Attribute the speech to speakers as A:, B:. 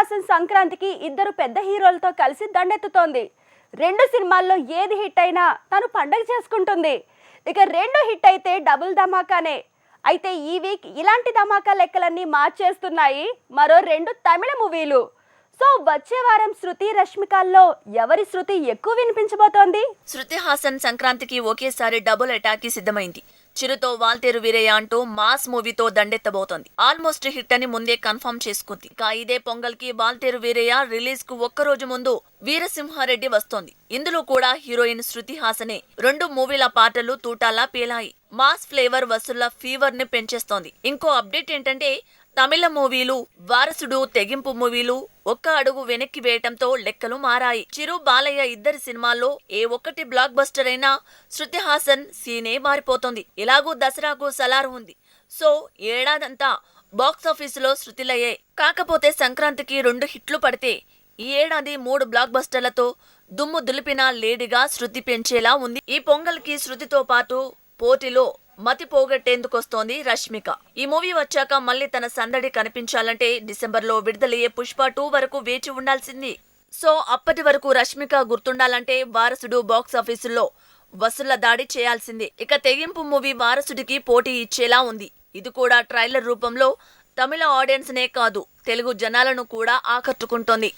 A: హాసన్ సంక్రాంతికి ఇద్దరు పెద్ద హీరోలతో కలిసి దండెత్తుతోంది. రెండు సినిమాల్లో ఏది హిట్ అయినా తను పండగ చేసుకుంటుంది. ఇక రెండు హిట్ అయితే డబుల్ ధమాకానే. అయితే ఈ వీక్ ఇలాంటి ధమాకా లెక్కలన్నీ మార్చేస్తున్నాయి మరో రెండు తమిళ మూవీలు. సో వచ్చే వారం శృతి రష్మికల్లో ఎవరి శృతి ఎక్కువ వినిపించబోతోంది?
B: శృతి హాసన్ సంక్రాంతికి ఒకేసారి డబుల్ అటాక్కి సిద్ధమైంది. చిరుతో వాల్తేరు వీరయ్య అంటూ మాస్ మూవీతో దండెత్తబోతోంది. ఆల్మోస్ట్ హిట్ అని ముందే కన్ఫర్మ్ చేసుకుంది. ఇక ఇదే పొంగల్కి వాల్తేరు వీరయ్య రిలీజ్కు ఒక్క రోజు ముందు వీరసింహారెడ్డి వస్తోంది. ఇందులో కూడా హీరోయిన్ శృతి హాసనే రెండు మూవీల పాటలు తూటాలా పేలాయి. Mass flavour వసూళ్ళ ఫీవర్ని పెంచేస్తోంది. ఇంకో అప్డేట్ ఏంటంటే తమిళ మూవీలు వారసుడు తెగింపు మూవీలు ఒక్క అడుగు వెనక్కి వేయటంతో లెక్కలు మారాయి. చిరు బాలయ్య ఇద్దరి సినిమాల్లో ఏ ఒక్కటి బ్లాక్ బస్టర్ అయినా శృతి హాసన్ సీనే మారిపోతోంది. ఇలాగూ దసరాకు సలారు ఉంది. సో ఏడాదంతా బాక్స్ ఆఫీసులో కాకపోతే సంక్రాంతికి రెండు హిట్లు పడితే ఈ ఏడాది మూడు బ్లాక్ బస్టర్లతో దుమ్ము దులిపిన లేడీగా శృతి పెంచేలా ఉంది. ఈ పొంగల్కి శృతితో పాటు పోటీలో మతి పోగొట్టేందుకొస్తోంది రష్మిక. ఈ మూవీ వచ్చాక మళ్ళీ తన సందడి కనిపించాలంటే డిసెంబర్లో విడుదలయ్యే పుష్ప టూ వరకు వేచి ఉండాల్సింది. సో అప్పటి వరకు రష్మిక గుర్తుండాలంటే వారసుడు బాక్సాఫీసుల్లో వసూళ్ళ దాడి చేయాల్సింది. ఇక తెగింపు మూవీ వారసుడికి పోటీ ఇచ్చేలా ఉంది. ఇది కూడా ట్రైలర్ రూపంలో తమిళ ఆడియన్స్నే కాదు తెలుగు జనాలను కూడా ఆకట్టుకుంటోంది.